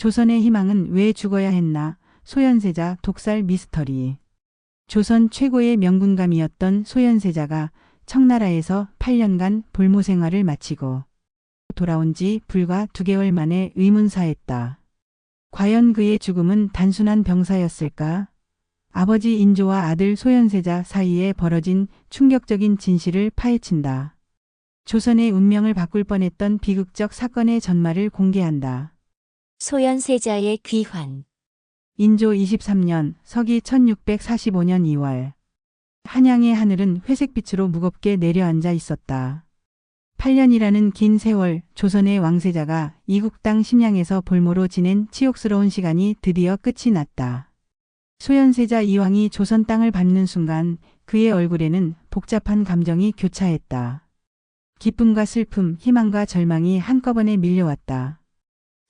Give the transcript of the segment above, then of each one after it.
조선의 희망은 왜 죽어야 했나? 소현세자 독살 미스터리. 조선 최고의 명군감이었던 소현세자가 청나라에서 8년간 볼모 생활을 마치고 돌아온 지 불과 두 개월 만에 의문사했다. 과연 그의 죽음은 단순한 병사였을까? 아버지 인조와 아들 소현세자 사이에 벌어진 충격적인 진실을 파헤친다. 조선의 운명을 바꿀 뻔했던 비극적 사건의 전말을 공개한다. 소현세자의 귀환. 인조 23년 서기 1645년 2월 한양의 하늘은 회색빛으로 무겁게 내려앉아 있었다. 8년이라는 긴 세월 조선의 왕세자가 이국 땅 심양에서 볼모로 지낸 치욕스러운 시간이 드디어 끝이 났다. 소현세자 이왕이 조선 땅을 밟는 순간 그의 얼굴에는 복잡한 감정이 교차했다. 기쁨과 슬픔, 희망과 절망이 한꺼번에 밀려왔다.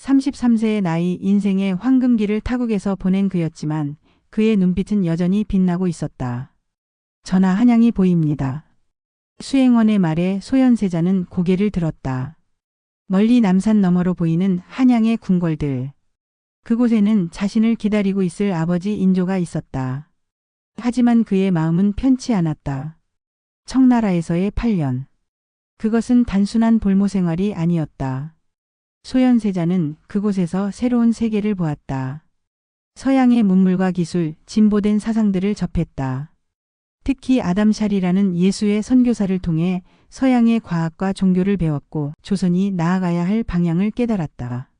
33세의 나이 인생의 황금기를 타국에서 보낸 그였지만 그의 눈빛은 여전히 빛나고 있었다. 전하 한양이 보입니다. 수행원의 말에 소현세자는 고개를 들었다. 멀리 남산 너머로 보이는 한양의 궁궐들. 그곳에는 자신을 기다리고 있을 아버지 인조가 있었다. 하지만 그의 마음은 편치 않았다. 청나라에서의 8년. 그것은 단순한 볼모 생활이 아니었다. 소현세자는 그곳에서 새로운 세계를 보았다. 서양의 문물과 기술, 진보된 사상들을 접했다. 특히 아담 샬이라는 예수의 선교사를 통해 서양의 과학과 종교를 배웠고 조선이 나아가야 할 방향을 깨달았다.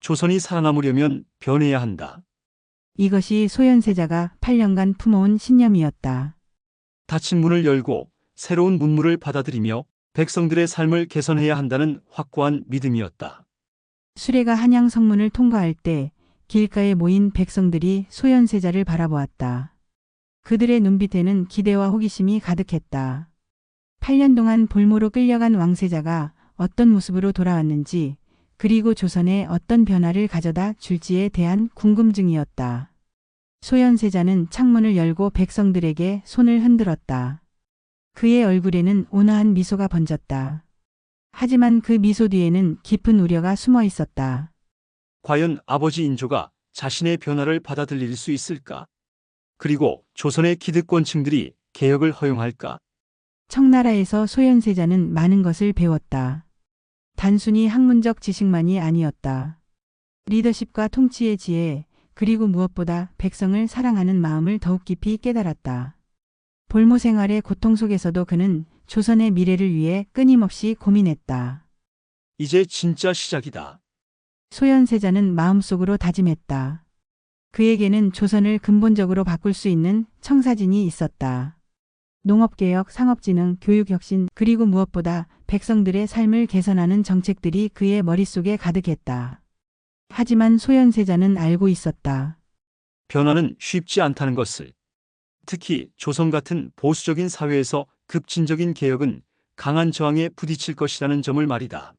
조선이 살아남으려면 변해야 한다. 이것이 소현세자가 8년간 품어온 신념이었다. 닫힌 문을 열고 새로운 문물을 받아들이며 백성들의 삶을 개선해야 한다는 확고한 믿음이었다. 수레가 한양 성문을 통과할 때 길가에 모인 백성들이 소현세자를 바라보았다. 그들의 눈빛에는 기대와 호기심이 가득했다. 8년 동안 볼모로 끌려간 왕세자가 어떤 모습으로 돌아왔는지 그리고 조선에 어떤 변화를 가져다 줄지에 대한 궁금증이었다. 소현세자는 창문을 열고 백성들에게 손을 흔들었다. 그의 얼굴에는 온화한 미소가 번졌다. 하지만 그 미소 뒤에는 깊은 우려가 숨어 있었다. 과연 아버지 인조가 자신의 변화를 받아들일 수 있을까? 그리고 조선의 기득권층들이 개혁을 허용할까? 청나라에서 소현세자는 많은 것을 배웠다. 단순히 학문적 지식만이 아니었다. 리더십과 통치의 지혜, 그리고 무엇보다 백성을 사랑하는 마음을 더욱 깊이 깨달았다. 볼모 생활의 고통 속에서도 그는 조선의 미래를 위해 끊임없이 고민했다. 이제 진짜 시작이다. 소현세자는 마음속으로 다짐했다. 그에게는 조선을 근본적으로 바꿀 수 있는 청사진이 있었다. 농업개혁, 상업진흥, 교육혁신, 그리고 무엇보다 백성들의 삶을 개선하는 정책들이 그의 머릿속에 가득했다. 하지만 소현세자는 알고 있었다. 변화는 쉽지 않다는 것을. 특히 조선 같은 보수적인 사회에서 급진적인 개혁은 강한 저항에 부딪힐 것이라는 점을 말이다.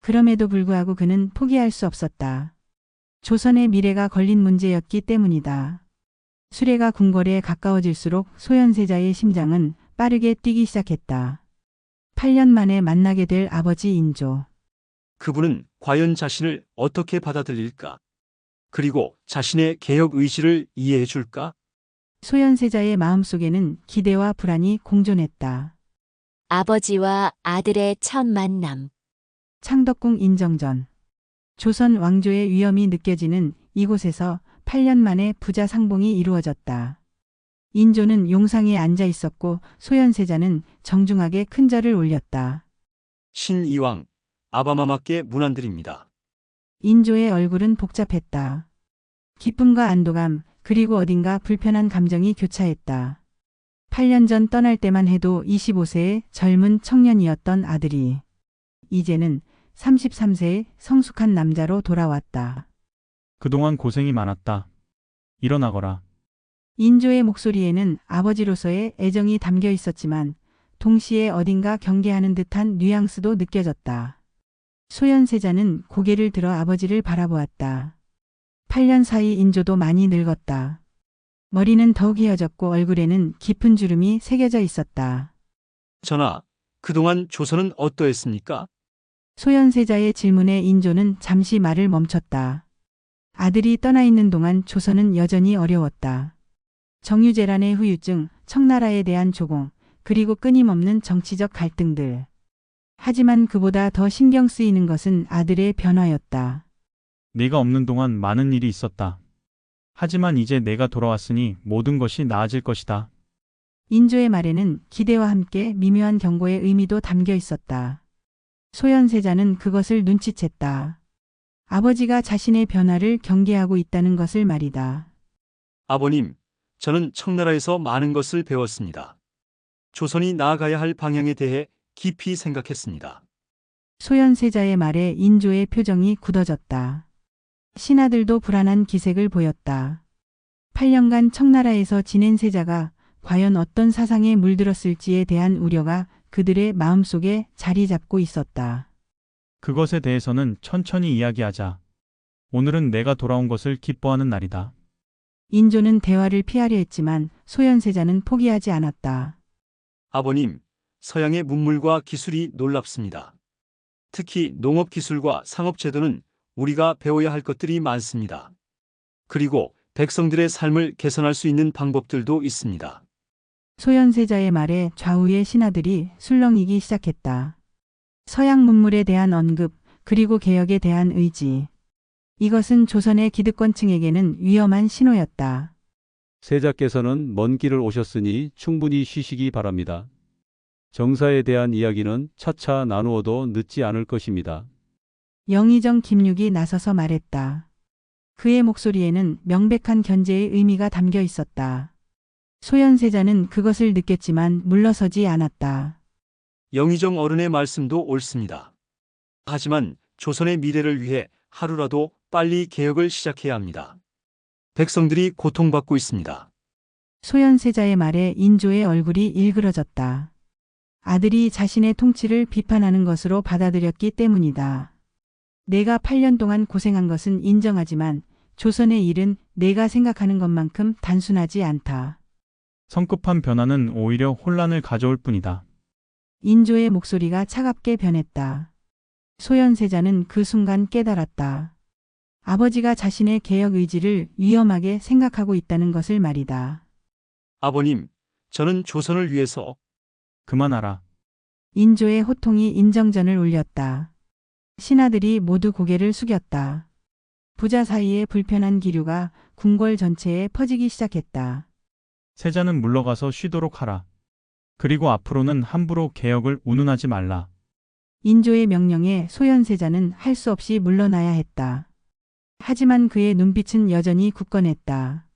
그럼에도 불구하고 그는 포기할 수 없었다. 조선의 미래가 걸린 문제였기 때문이다. 수레가 궁궐에 가까워질수록 소현세자의 심장은 빠르게 뛰기 시작했다. 8년 만에 만나게 될 아버지 인조. 그분은 과연 자신을 어떻게 받아들일까? 그리고 자신의 개혁 의지를 이해해 줄까? 소현세자의 마음속에는 기대와 불안이 공존했다. 아버지와 아들의 첫 만남. 창덕궁 인정전. 조선 왕조의 위험이 느껴지는 이곳에서 8년 만에 부자 상봉이 이루어졌다. 인조는 용상에 앉아 있었고 소현세자는 정중하게 큰 절을 올렸다. 신이왕, 아바마마께 문안드립니다. 인조의 얼굴은 복잡했다. 기쁨과 안도감, 그리고 어딘가 불편한 감정이 교차했다. 8년 전 떠날 때만 해도 25세의 젊은 청년이었던 아들이 이제는 33세의 성숙한 남자로 돌아왔다. 그동안 고생이 많았다. 일어나거라. 인조의 목소리에는 아버지로서의 애정이 담겨 있었지만 동시에 어딘가 경계하는 듯한 뉘앙스도 느껴졌다. 소현세자는 고개를 들어 아버지를 바라보았다. 8년 사이 인조도 많이 늙었다. 머리는 더욱 휘어졌고 얼굴에는 깊은 주름이 새겨져 있었다. 전하, 그동안 조선은 어떠했습니까? 소현세자의 질문에 인조는 잠시 말을 멈췄다. 아들이 떠나 있는 동안 조선은 여전히 어려웠다. 정유재란의 후유증, 청나라에 대한 조공, 그리고 끊임없는 정치적 갈등들. 하지만 그보다 더 신경 쓰이는 것은 아들의 변화였다. 네가 없는 동안 많은 일이 있었다. 하지만 이제 내가 돌아왔으니 모든 것이 나아질 것이다. 인조의 말에는 기대와 함께 미묘한 경고의 의미도 담겨 있었다. 소현세자는 그것을 눈치챘다. 아버지가 자신의 변화를 경계하고 있다는 것을 말이다. 아버님, 저는 청나라에서 많은 것을 배웠습니다. 조선이 나아가야 할 방향에 대해 깊이 생각했습니다. 소현세자의 말에 인조의 표정이 굳어졌다. 신하들도 불안한 기색을 보였다. 8년간 청나라에서 지낸 세자가 과연 어떤 사상에 물들었을지에 대한 우려가 그들의 마음속에 자리 잡고 있었다. 그것에 대해서는 천천히 이야기하자. 오늘은 내가 돌아온 것을 기뻐하는 날이다. 인조는 대화를 피하려 했지만 소현세자는 포기하지 않았다. 아버님, 서양의 문물과 기술이 놀랍습니다. 특히 농업 기술과 상업 제도는 우리가 배워야 할 것들이 많습니다. 그리고 백성들의 삶을 개선할 수 있는 방법들도 있습니다. 소현세자의 말에 좌우의 신하들이 술렁이기 시작했다. 서양 문물에 대한 언급, 그리고 개혁에 대한 의지. 이것은 조선의 기득권층에게는 위험한 신호였다. 세자께서는 먼 길을 오셨으니 충분히 쉬시기 바랍니다. 정사에 대한 이야기는 차차 나누어도 늦지 않을 것입니다. 영의정 김육이 나서서 말했다. 그의 목소리에는 명백한 견제의 의미가 담겨 있었다. 소현세자는 그것을 느꼈지만 물러서지 않았다. 영의정 어른의 말씀도 옳습니다. 하지만 조선의 미래를 위해 하루라도 빨리 개혁을 시작해야 합니다. 백성들이 고통받고 있습니다. 소현세자의 말에 인조의 얼굴이 일그러졌다. 아들이 자신의 통치를 비판하는 것으로 받아들였기 때문이다. 내가 8년 동안 고생한 것은 인정하지만 조선의 일은 내가 생각하는 것만큼 단순하지 않다. 성급한 변화는 오히려 혼란을 가져올 뿐이다. 인조의 목소리가 차갑게 변했다. 소현세자는 그 순간 깨달았다. 아버지가 자신의 개혁 의지를 위험하게 생각하고 있다는 것을 말이다. 아버님, 저는 조선을 위해서 그만하라. 인조의 호통이 인정전을 울렸다. 신하들이 모두 고개를 숙였다. 부자 사이의 불편한 기류가 궁궐 전체에 퍼지기 시작했다. 세자는 물러가서 쉬도록 하라. 그리고 앞으로는 함부로 개혁을 운운하지 말라. 인조의 명령에 소현세자는 할 수 없이 물러나야 했다. 하지만 그의 눈빛은 여전히 굳건했다.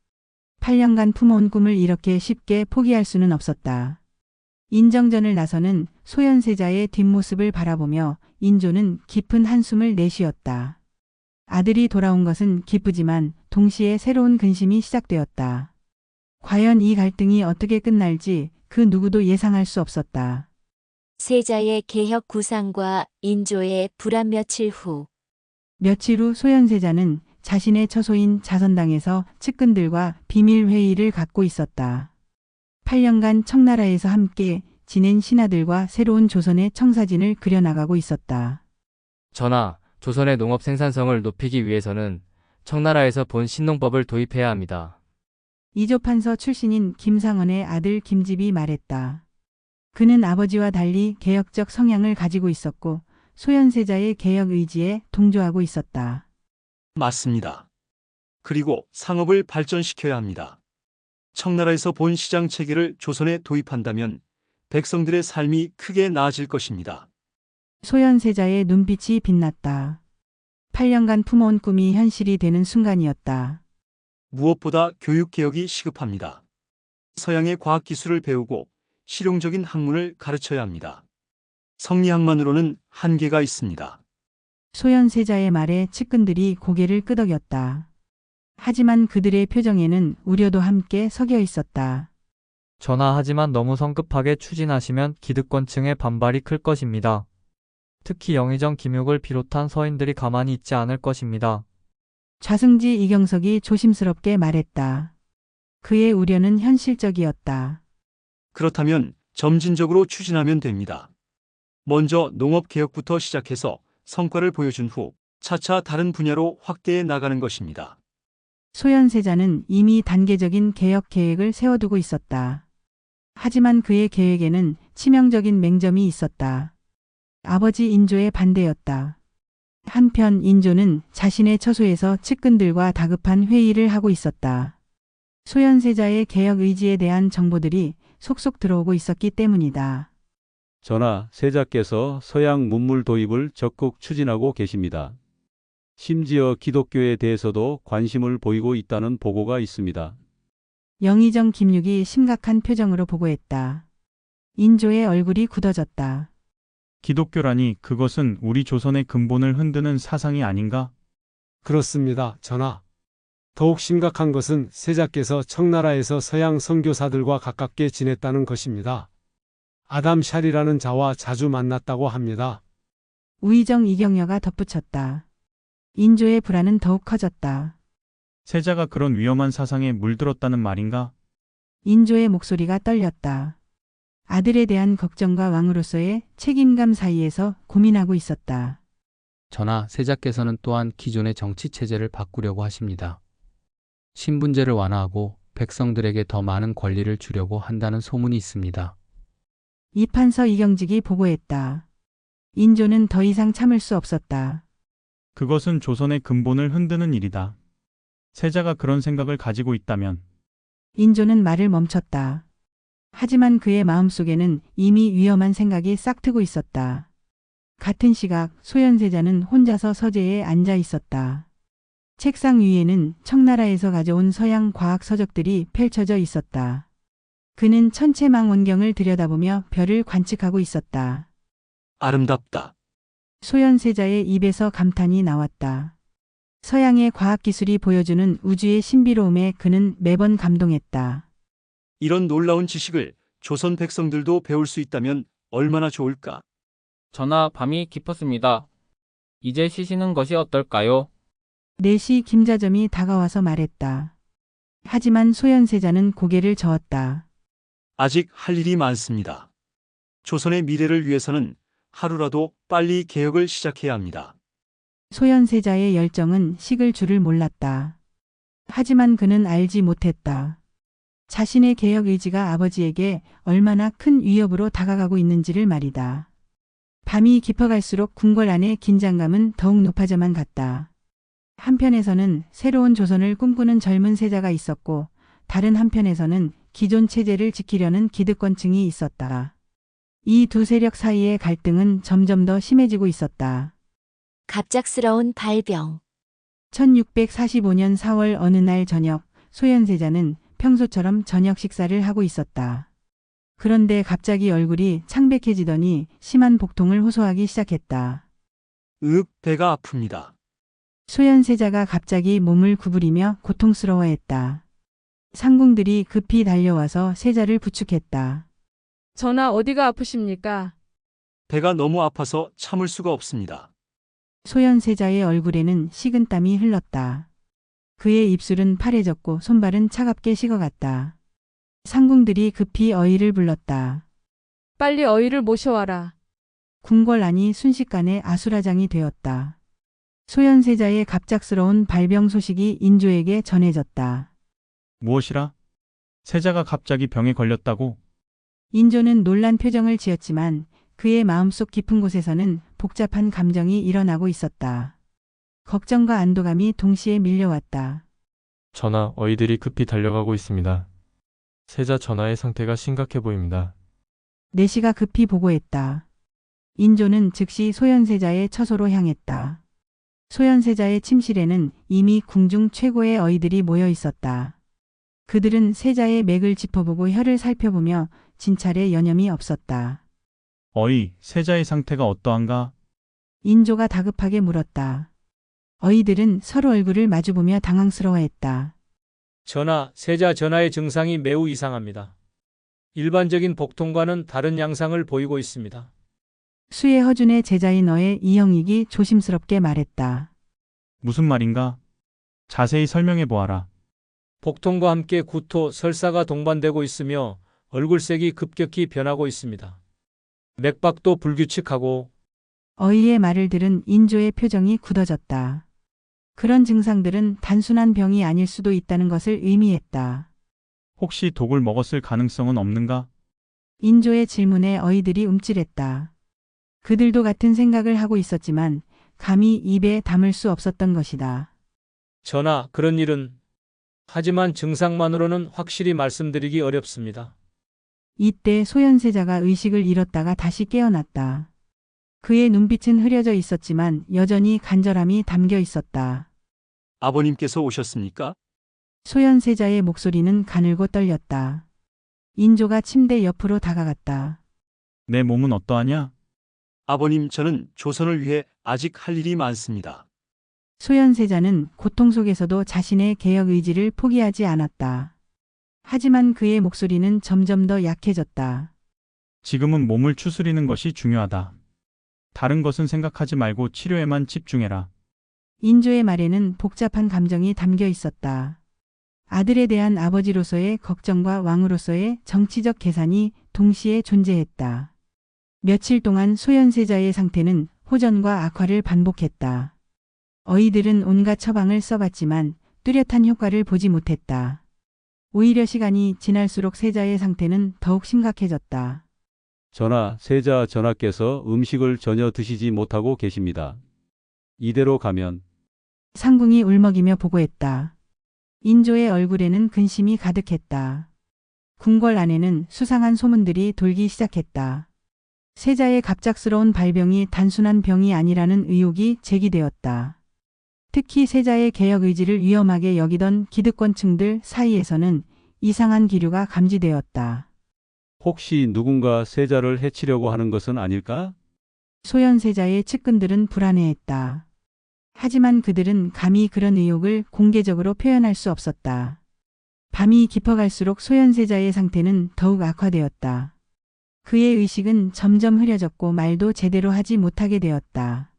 8년간 품어온 꿈을 이렇게 쉽게 포기할 수는 없었다. 인정전을 나서는 소현세자의 뒷모습을 바라보며 인조는 깊은 한숨을 내쉬었다. 아들이 돌아온 것은 기쁘지만 동시에 새로운 근심이 시작되었다. 과연 이 갈등이 어떻게 끝날지 그 누구도 예상할 수 없었다. 세자의 개혁 구상과 인조의 불안 며칠 후 며칠 후 소현세자는 자신의 처소인 자선당에서 측근들과 비밀 회의를 갖고 있었다. 8년간 청나라에서 함께 지낸 신하들과 새로운 조선의 청사진을 그려나가고 있었다. 전하, 조선의 농업 생산성을 높이기 위해서는 청나라에서 본 신농법을 도입해야 합니다. 이조판서 출신인 김상원의 아들 김집이 말했다. 그는 아버지와 달리 개혁적 성향을 가지고 있었고 소현세자의 개혁 의지에 동조하고 있었다. 맞습니다. 그리고 상업을 발전시켜야 합니다. 청나라에서 본 시장 체계를 조선에 도입한다면 백성들의 삶이 크게 나아질 것입니다. 소현세자의 눈빛이 빛났다. 8년간 품어온 꿈이 현실이 되는 순간이었다. 무엇보다 교육 개혁이 시급합니다. 서양의 과학 기술을 배우고 실용적인 학문을 가르쳐야 합니다. 성리학만으로는 한계가 있습니다. 소현세자의 말에 측근들이 고개를 끄덕였다. 하지만 그들의 표정에는 우려도 함께 섞여 있었다. 전하 하지만 너무 성급하게 추진하시면 기득권층의 반발이 클 것입니다. 특히 영의정 김육을 비롯한 서인들이 가만히 있지 않을 것입니다. 좌승지 이경석이 조심스럽게 말했다. 그의 우려는 현실적이었다. 그렇다면 점진적으로 추진하면 됩니다. 먼저 농업 개혁부터 시작해서 성과를 보여준 후 차차 다른 분야로 확대해 나가는 것입니다. 소현세자는 이미 단계적인 개혁 계획을 세워두고 있었다. 하지만 그의 계획에는 치명적인 맹점이 있었다. 아버지 인조의 반대였다. 한편 인조는 자신의 처소에서 측근들과 다급한 회의를 하고 있었다. 소현세자의 개혁 의지에 대한 정보들이 속속 들어오고 있었기 때문이다. 전하, 세자께서 서양 문물 도입을 적극 추진하고 계십니다. 심지어 기독교에 대해서도 관심을 보이고 있다는 보고가 있습니다. 영의정 김육이 심각한 표정으로 보고했다. 인조의 얼굴이 굳어졌다. 기독교라니 그것은 우리 조선의 근본을 흔드는 사상이 아닌가? 그렇습니다, 전하. 더욱 심각한 것은 세자께서 청나라에서 서양 선교사들과 가깝게 지냈다는 것입니다. 아담 샬이라는 자와 자주 만났다고 합니다. 우의정 이경여가 덧붙였다. 인조의 불안은 더욱 커졌다. 세자가 그런 위험한 사상에 물들었다는 말인가? 인조의 목소리가 떨렸다. 아들에 대한 걱정과 왕으로서의 책임감 사이에서 고민하고 있었다. 전하, 세자께서는 또한 기존의 정치 체제를 바꾸려고 하십니다. 신분제를 완화하고 백성들에게 더 많은 권리를 주려고 한다는 소문이 있습니다. 이판서 이경직이 보고했다. 인조는 더 이상 참을 수 없었다. 그것은 조선의 근본을 흔드는 일이다. 세자가 그런 생각을 가지고 있다면 인조는 말을 멈췄다. 하지만 그의 마음속에는 이미 위험한 생각이 싹트고 있었다. 같은 시각 소현세자는 혼자서 서재에 앉아 있었다. 책상 위에는 청나라에서 가져온 서양 과학 서적들이 펼쳐져 있었다. 그는 천체망 원경을 들여다보며 별을 관측하고 있었다. 아름답다. 소현세자의 입에서 감탄이 나왔다. 서양의 과학기술이 보여주는 우주의 신비로움에 그는 매번 감동했다. 이런 놀라운 지식을 조선 백성들도 배울 수 있다면 얼마나 좋을까? 전하, 밤이 깊었습니다. 이제 쉬시는 것이 어떨까요? 4시 김자점이 다가와서 말했다. 하지만 소현세자는 고개를 저었다. 아직 할 일이 많습니다. 조선의 미래를 위해서는 하루라도 빨리 개혁을 시작해야 합니다. 소현세자의 열정은 식을 줄을 몰랐다. 하지만 그는 알지 못했다. 자신의 개혁 의지가 아버지에게 얼마나 큰 위협으로 다가가고 있는지를 말이다. 밤이 깊어갈수록 궁궐 안의 긴장감은 더욱 높아져만 갔다. 한편에서는 새로운 조선을 꿈꾸는 젊은 세자가 있었고 다른 한편에서는 기존 체제를 지키려는 기득권층이 있었다. 이 두 세력 사이의 갈등은 점점 더 심해지고 있었다. 갑작스러운 발병. 1645년 4월 어느 날 저녁 소현세자는 평소처럼 저녁 식사를 하고 있었다. 그런데 갑자기 얼굴이 창백해지더니 심한 복통을 호소하기 시작했다. 윽, 배가 아픕니다. 소현세자가 갑자기 몸을 구부리며 고통스러워했다. 상궁들이 급히 달려와서 세자를 부축했다. 전하 어디가 아프십니까? 배가 너무 아파서 참을 수가 없습니다. 소현세자의 얼굴에는 식은 땀이 흘렀다. 그의 입술은 파래졌고 손발은 차갑게 식어갔다. 상궁들이 급히 어이를 불렀다. 빨리 어이를 모셔와라. 궁궐 안이 순식간에 아수라장이 되었다. 소현세자의 갑작스러운 발병 소식이 인조에게 전해졌다. 무엇이라? 세자가 갑자기 병에 걸렸다고? 인조는 놀란 표정을 지었지만 그의 마음속 깊은 곳에서는 복잡한 감정이 일어나고 있었다. 걱정과 안도감이 동시에 밀려왔다. 전하, 어이들이 급히 달려가고 있습니다. 세자 전하의 상태가 심각해 보입니다. 내시가 급히 보고했다. 인조는 즉시 소현세자의 처소로 향했다. 소현세자의 침실에는 이미 궁중 최고의 어이들이 모여 있었다. 그들은 세자의 맥을 짚어보고 혀를 살펴보며 진찰에 여념이 없었다. 어이, 세자의 상태가 어떠한가? 인조가 다급하게 물었다. 어이들은 서로 얼굴을 마주보며 당황스러워했다. 전하, 세자 전하의 증상이 매우 이상합니다. 일반적인 복통과는 다른 양상을 보이고 있습니다. 수의 허준의 제자인 어의 이영익이 조심스럽게 말했다. 무슨 말인가? 자세히 설명해 보아라. 복통과 함께 구토, 설사가 동반되고 있으며 얼굴색이 급격히 변하고 있습니다. 맥박도 불규칙하고 어이의 말을 들은 인조의 표정이 굳어졌다. 그런 증상들은 단순한 병이 아닐 수도 있다는 것을 의미했다. 혹시 독을 먹었을 가능성은 없는가? 인조의 질문에 어이들이 움찔했다. 그들도 같은 생각을 하고 있었지만 감히 입에 담을 수 없었던 것이다. 전하, 그런 일은 하지만 증상만으로는 확실히 말씀드리기 어렵습니다. 이때 소현세자가 의식을 잃었다가 다시 깨어났다. 그의 눈빛은 흐려져 있었지만 여전히 간절함이 담겨 있었다. 아버님께서 오셨습니까? 소현세자의 목소리는 가늘고 떨렸다. 인조가 침대 옆으로 다가갔다. 내 몸은 어떠하냐? 아버님, 저는 조선을 위해 아직 할 일이 많습니다. 소현세자는 고통 속에서도 자신의 개혁 의지를 포기하지 않았다. 하지만 그의 목소리는 점점 더 약해졌다. 지금은 몸을 추스리는 것이 중요하다. 다른 것은 생각하지 말고 치료에만 집중해라. 인조의 말에는 복잡한 감정이 담겨 있었다. 아들에 대한 아버지로서의 걱정과 왕으로서의 정치적 계산이 동시에 존재했다. 며칠 동안 소현세자의 상태는 호전과 악화를 반복했다. 어이들은 온갖 처방을 써봤지만 뚜렷한 효과를 보지 못했다. 오히려 시간이 지날수록 세자의 상태는 더욱 심각해졌다. 전하, 세자 전하께서 음식을 전혀 드시지 못하고 계십니다. 이대로 가면 상궁이 울먹이며 보고했다. 인조의 얼굴에는 근심이 가득했다. 궁궐 안에는 수상한 소문들이 돌기 시작했다. 세자의 갑작스러운 발병이 단순한 병이 아니라는 의혹이 제기되었다. 특히 세자의 개혁 의지를 위험하게 여기던 기득권층들 사이에서는 이상한 기류가 감지되었다. 혹시 누군가 세자를 해치려고 하는 것은 아닐까? 소현 세자의 측근들은 불안해했다. 하지만 그들은 감히 그런 의혹을 공개적으로 표현할 수 없었다. 밤이 깊어갈수록 소현 세자의 상태는 더욱 악화되었다. 그의 의식은 점점 흐려졌고 말도 제대로 하지 못하게 되었다.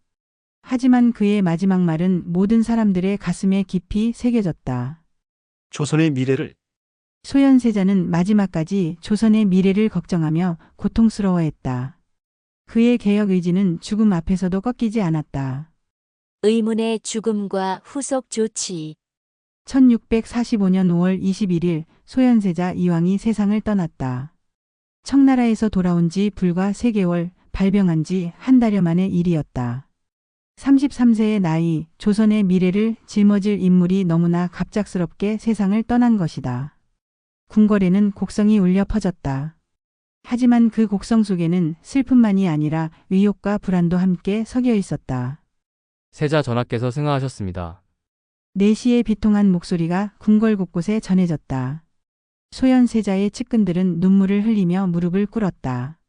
하지만 그의 마지막 말은 모든 사람들의 가슴에 깊이 새겨졌다. 조선의 미래를 소현세자는 마지막까지 조선의 미래를 걱정하며 고통스러워했다. 그의 개혁 의지는 죽음 앞에서도 꺾이지 않았다. 의문의 죽음과 후속 조치. 1645년 5월 21일 소현세자 이왕이 세상을 떠났다. 청나라에서 돌아온 지 불과 3개월, 발병한 지 한 달여 만의 일이었다. 33세의 나이, 조선의 미래를 짊어질 인물이 너무나 갑작스럽게 세상을 떠난 것이다. 궁궐에는 곡성이 울려 퍼졌다. 하지만 그 곡성 속에는 슬픔만이 아니라 의욕과 불안도 함께 섞여 있었다. 세자 전하께서 승하하셨습니다. 내시의 비통한 목소리가 궁궐 곳곳에 전해졌다. 소현 세자의 측근들은 눈물을 흘리며 무릎을 꿇었다.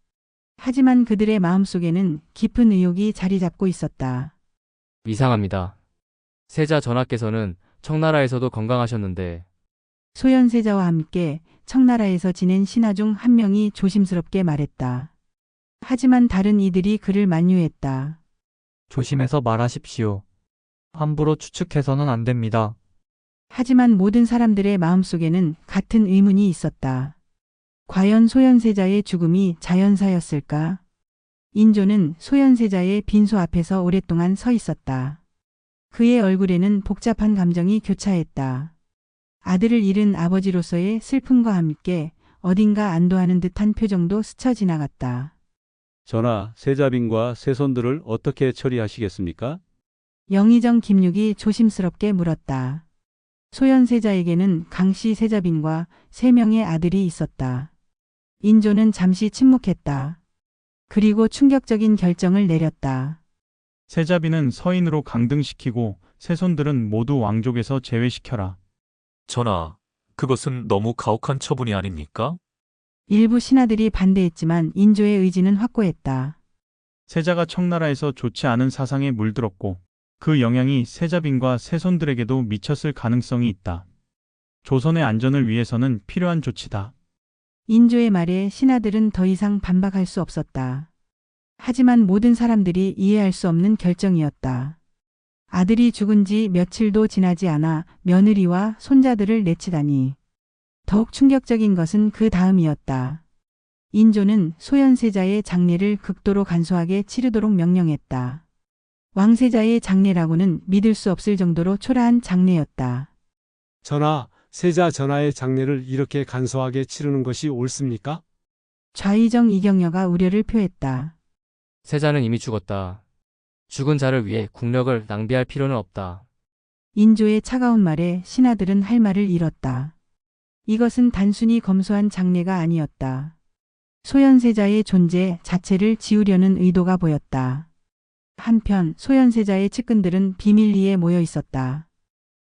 하지만 그들의 마음속에는 깊은 의욕이 자리 잡고 있었다. 이상합니다. 세자 전하께서는 청나라에서도 건강하셨는데 소현세자와 함께 청나라에서 지낸 신하 중 한 명이 조심스럽게 말했다. 하지만 다른 이들이 그를 만류했다. 조심해서 말하십시오. 함부로 추측해서는 안 됩니다. 하지만 모든 사람들의 마음속에는 같은 의문이 있었다. 과연 소현세자의 죽음이 자연사였을까? 인조는 소현세자의 빈소 앞에서 오랫동안 서 있었다. 그의 얼굴에는 복잡한 감정이 교차했다. 아들을 잃은 아버지로서의 슬픔과 함께 어딘가 안도하는 듯한 표정도 스쳐 지나갔다. 전하, 세자빈과 세손들을 어떻게 처리하시겠습니까? 영의정 김육이 조심스럽게 물었다. 소현세자에게는 강씨 세자빈과 세 명의 아들이 있었다. 인조는 잠시 침묵했다. 그리고 충격적인 결정을 내렸다. 세자비는 서인으로 강등시키고 세손들은 모두 왕족에서 제외시켜라. 전하, 그것은 너무 가혹한 처분이 아닙니까? 일부 신하들이 반대했지만 인조의 의지는 확고했다. 세자가 청나라에서 좋지 않은 사상에 물들었고 그 영향이 세자빈과 세손들에게도 미쳤을 가능성이 있다. 조선의 안전을 위해서는 필요한 조치다. 인조의 말에 신하들은 더 이상 반박할 수 없었다. 하지만 모든 사람들이 이해할 수 없는 결정이었다. 아들이 죽은 지 며칠도 지나지 않아 며느리와 손자들을 내치다니. 더욱 충격적인 것은 그 다음이었다. 인조는 소현세자의 장례를 극도로 간소하게 치르도록 명령했다. 왕세자의 장례라고는 믿을 수 없을 정도로 초라한 장례였다. 전하, 세자 전하의 장례를 이렇게 간소하게 치르는 것이 옳습니까? 좌의정 이경여가 우려를 표했다. 세자는 이미 죽었다. 죽은 자를 위해 국력을 낭비할 필요는 없다. 인조의 차가운 말에 신하들은 할 말을 잃었다. 이것은 단순히 검소한 장례가 아니었다. 소현세자의 존재 자체를 지우려는 의도가 보였다. 한편 소현세자의 측근들은 비밀리에 모여 있었다.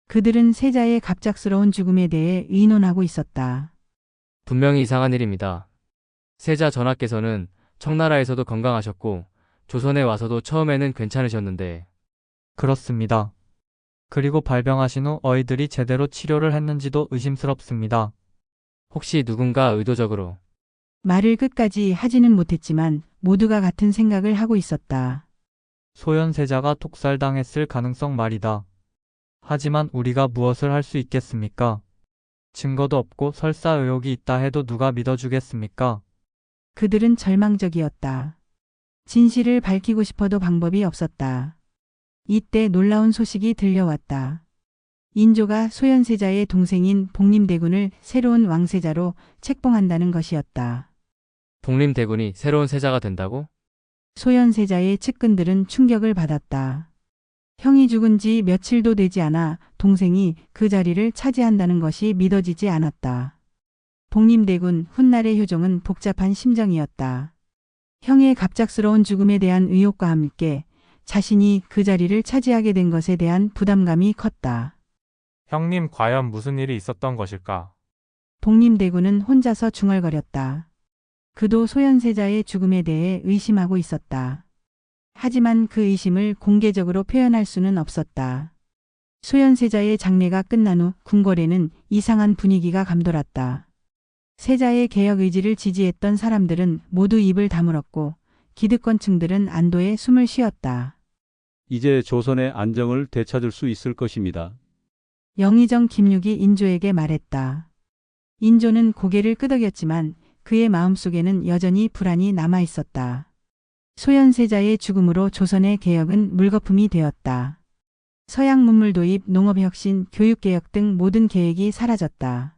그들은 세자의 갑작스러운 죽음에 대해 의논하고 있었다. 분명히 이상한 일입니다. 세자 전하께서는 청나라에서도 건강하셨고 조선에 와서도 처음에는 괜찮으셨는데 그렇습니다. 그리고 발병하신 후 어이들이 제대로 치료를 했는지도 의심스럽습니다. 혹시 누군가 의도적으로 말을 끝까지 하지는 못했지만 모두가 같은 생각을 하고 있었다. 소현세자가 독살당했을 가능성 말이다. 하지만 우리가 무엇을 할 수 있겠습니까? 증거도 없고 설사 의혹이 있다 해도 누가 믿어주겠습니까? 그들은 절망적이었다. 진실을 밝히고 싶어도 방법이 없었다. 이때 놀라운 소식이 들려왔다. 인조가 소현세자의 동생인 복림대군을 새로운 왕세자로 책봉한다는 것이었다. 복림대군이 새로운 세자가 된다고? 소현세자의 측근들은 충격을 받았다. 형이 죽은 지 며칠도 되지 않아 동생이 그 자리를 차지한다는 것이 믿어지지 않았다. 복림대군 훗날의 효종은 복잡한 심정이었다. 형의 갑작스러운 죽음에 대한 의혹과 함께 자신이 그 자리를 차지하게 된 것에 대한 부담감이 컸다. 형님 과연 무슨 일이 있었던 것일까? 복림대군은 혼자서 중얼거렸다. 그도 소현세자의 죽음에 대해 의심하고 있었다. 하지만 그 의심을 공개적으로 표현할 수는 없었다. 소현세자의 장례가 끝난 후 궁궐에는 이상한 분위기가 감돌았다. 세자의 개혁 의지를 지지했던 사람들은 모두 입을 다물었고 기득권층들은 안도의 숨을 쉬었다. 이제 조선의 안정을 되찾을 수 있을 것입니다. 영의정 김육이 인조에게 말했다. 인조는 고개를 끄덕였지만 그의 마음속에는 여전히 불안이 남아 있었다. 소현세자의 죽음으로 조선의 개혁은 물거품이 되었다. 서양 문물 도입, 농업혁신, 교육개혁 등 모든 계획이 사라졌다.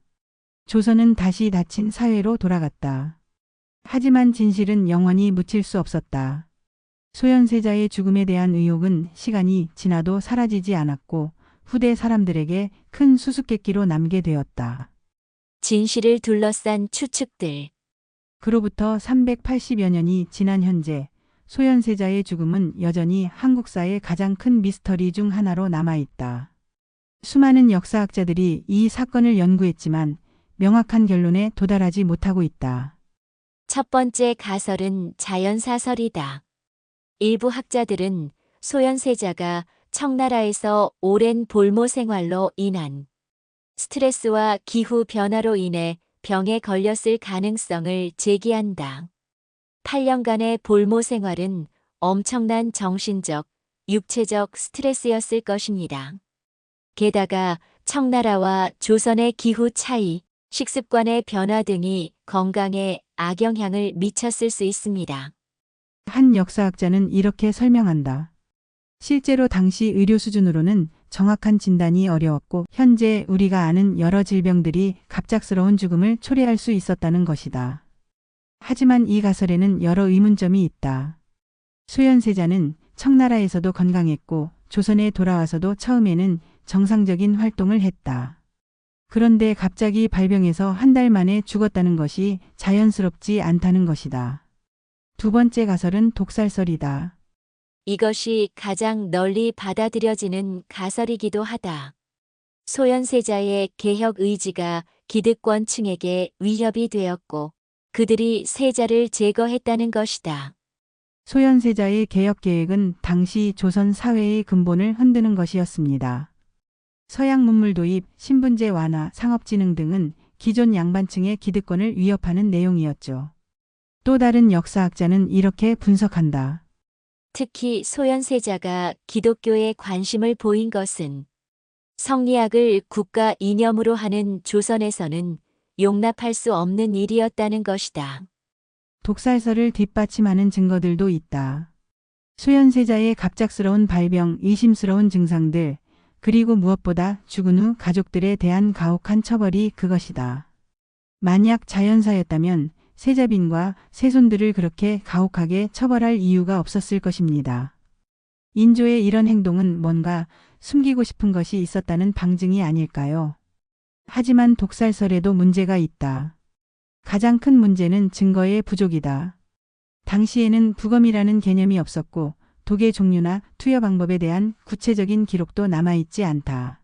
조선은 다시 닫힌 사회로 돌아갔다. 하지만 진실은 영원히 묻힐 수 없었다. 소현세자의 죽음에 대한 의혹은 시간이 지나도 사라지지 않았고 후대 사람들에게 큰 수수께끼로 남게 되었다. 진실을 둘러싼 추측들. 그로부터 380여 년이 지난 현재 소현세자의 죽음은 여전히 한국사의 가장 큰 미스터리 중 하나로 남아있다. 수많은 역사학자들이 이 사건을 연구했지만 명확한 결론에 도달하지 못하고 있다. 첫 번째 가설은 자연사설이다. 일부 학자들은 소현세자가 청나라에서 오랜 볼모 생활로 인한 스트레스와 기후 변화로 인해 병에 걸렸을 가능성을 제기한다. 8년간의 볼모 생활은 엄청난 정신적, 육체적 스트레스였을 것입니다. 게다가 청나라와 조선의 기후 차이, 식습관의 변화 등이 건강에 악영향을 미쳤을 수 있습니다. 한 역사학자는 이렇게 설명한다. 실제로 당시 의료 수준으로는 정확한 진단이 어려웠고 현재 우리가 아는 여러 질병들이 갑작스러운 죽음을 초래할 수 있었다는 것이다. 하지만 이 가설에는 여러 의문점이 있다. 소현세자는 청나라에서도 건강했고 조선에 돌아와서도 처음에는 정상적인 활동을 했다. 그런데 갑자기 발병해서 한 달 만에 죽었다는 것이 자연스럽지 않다는 것이다. 두 번째 가설은 독살설이다. 이것이 가장 널리 받아들여지는 가설이기도 하다. 소현세자의 개혁 의지가 기득권층에게 위협이 되었고 그들이 세자를 제거했다는 것이다. 소현세자의 개혁 계획은 당시 조선 사회의 근본을 흔드는 것이었습니다. 서양 문물 도입, 신분제 완화, 상업진흥 등은 기존 양반층의 기득권을 위협하는 내용이었죠. 또 다른 역사학자는 이렇게 분석한다. 특히 소현세자가 기독교에 관심을 보인 것은 성리학을 국가 이념으로 하는 조선에서는 용납할 수 없는 일이었다는 것이다. 독살설을 뒷받침하는 증거들도 있다. 수연세자의 갑작스러운 발병, 의심스러운 증상들, 그리고 무엇보다 죽은 후 가족들에 대한 가혹한 처벌이 그것이다. 만약 자연사였다면 세자빈과 세손들을 그렇게 가혹하게 처벌할 이유가 없었을 것입니다. 인조의 이런 행동은 뭔가 숨기고 싶은 것이 있었다는 방증이 아닐까요? 하지만 독살설에도 문제가 있다. 가장 큰 문제는 증거의 부족이다. 당시에는 부검이라는 개념이 없었고 독의 종류나 투여 방법에 대한 구체적인 기록도 남아있지 않다.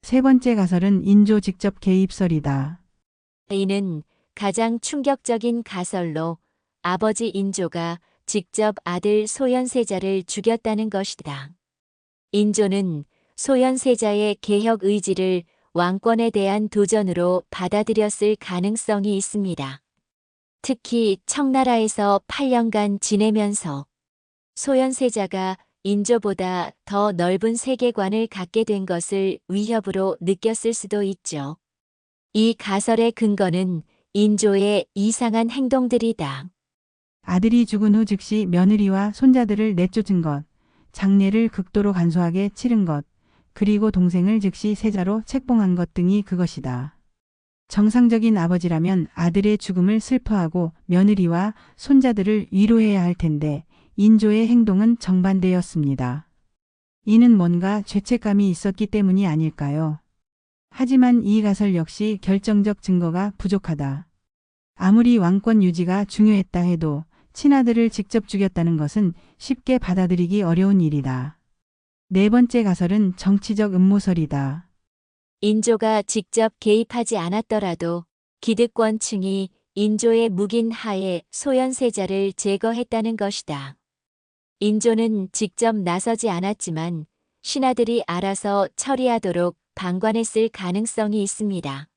세 번째 가설은 인조 직접 개입설이다. 이는 가장 충격적인 가설로 아버지 인조가 직접 아들 소현세자를 죽였다는 것이다. 인조는 소현세자의 개혁 의지를 왕권에 대한 도전으로 받아들였을 가능성이 있습니다. 특히 청나라에서 8년간 지내면서 소현세자가 인조보다 더 넓은 세계관을 갖게 된 것을 위협으로 느꼈을 수도 있죠. 이 가설의 근거는 인조의 이상한 행동들이다. 아들이 죽은 후 즉시 며느리와 손자들을 내쫓은 것, 장례를 극도로 간소하게 치른 것, 그리고 동생을 즉시 세자로 책봉한 것 등이 그것이다. 정상적인 아버지라면 아들의 죽음을 슬퍼하고 며느리와 손자들을 위로해야 할 텐데 인조의 행동은 정반대였습니다. 이는 뭔가 죄책감이 있었기 때문이 아닐까요? 하지만 이 가설 역시 결정적 증거가 부족하다. 아무리 왕권 유지가 중요했다 해도 친아들을 직접 죽였다는 것은 쉽게 받아들이기 어려운 일이다. 네 번째 가설은 정치적 음모설이다. 인조가 직접 개입하지 않았더라도 기득권층이 인조의 묵인 하에 소현세자를 제거했다는 것이다. 인조는 직접 나서지 않았지만 신하들이 알아서 처리하도록 방관했을 가능성이 있습니다.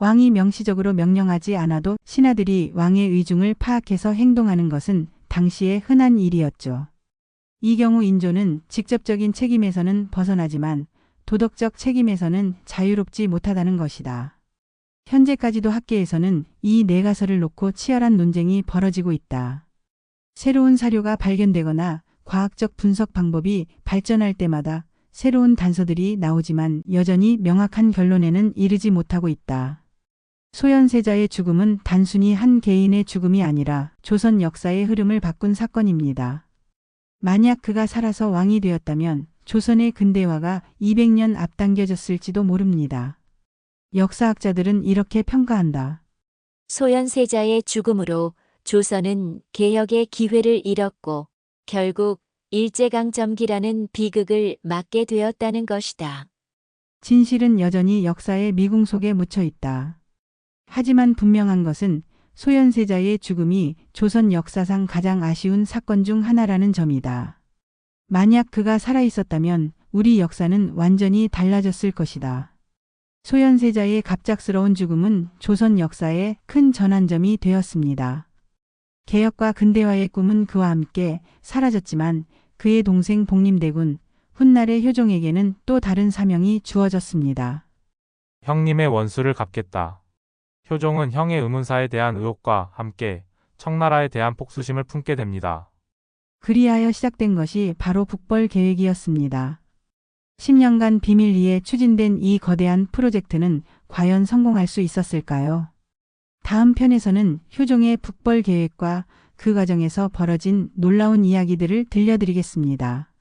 왕이 명시적으로 명령하지 않아도 신하들이 왕의 의중을 파악해서 행동하는 것은 당시의 흔한 일이었죠. 이 경우 인조는 직접적인 책임에서는 벗어나지만 도덕적 책임에서는 자유롭지 못하다는 것이다. 현재까지도 학계에서는 이네 가설을 놓고 치열한 논쟁이 벌어지고 있다. 새로운 사료가 발견되거나 과학적 분석 방법이 발전할 때마다 새로운 단서들이 나오지만 여전히 명확한 결론에는 이르지 못하고 있다. 소현세자의 죽음은 단순히 한 개인의 죽음이 아니라 조선 역사의 흐름을 바꾼 사건입니다. 만약 그가 살아서 왕이 되었다면 조선의 근대화가 200년 앞당겨졌을지도 모릅니다. 역사학자들은 이렇게 평가한다. 소현세자의 죽음으로 조선은 개혁의 기회를 잃었고 결국 일제강점기라는 비극을 맞게 되었다는 것이다. 진실은 여전히 역사의 미궁 속에 묻혀 있다. 하지만 분명한 것은 소현세자의 죽음이 조선 역사상 가장 아쉬운 사건 중 하나라는 점이다. 만약 그가 살아있었다면 우리 역사는 완전히 달라졌을 것이다. 소현세자의 갑작스러운 죽음은 조선 역사의 큰 전환점이 되었습니다. 개혁과 근대화의 꿈은 그와 함께 사라졌지만 그의 동생 복림대군 훗날의 효종에게는 또 다른 사명이 주어졌습니다. 형님의 원수를 갚겠다. 효종은 형의 의문사에 대한 의혹과 함께 청나라에 대한 폭수심을 품게 됩니다. 그리하여 시작된 것이 바로 북벌 계획이었습니다. 10년간 비밀리에 추진된 이 거대한 프로젝트는 과연 성공할 수 있었을까요? 다음 편에서는 효종의 북벌 계획과 그 과정에서 벌어진 놀라운 이야기들을 들려드리겠습니다.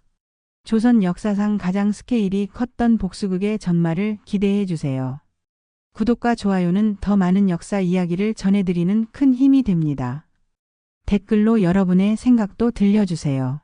조선 역사상 가장 스케일이 컸던 복수극의 전말을 기대해 주세요. 구독과 좋아요는 더 많은 역사 이야기를 전해드리는 큰 힘이 됩니다. 댓글로 여러분의 생각도 들려주세요.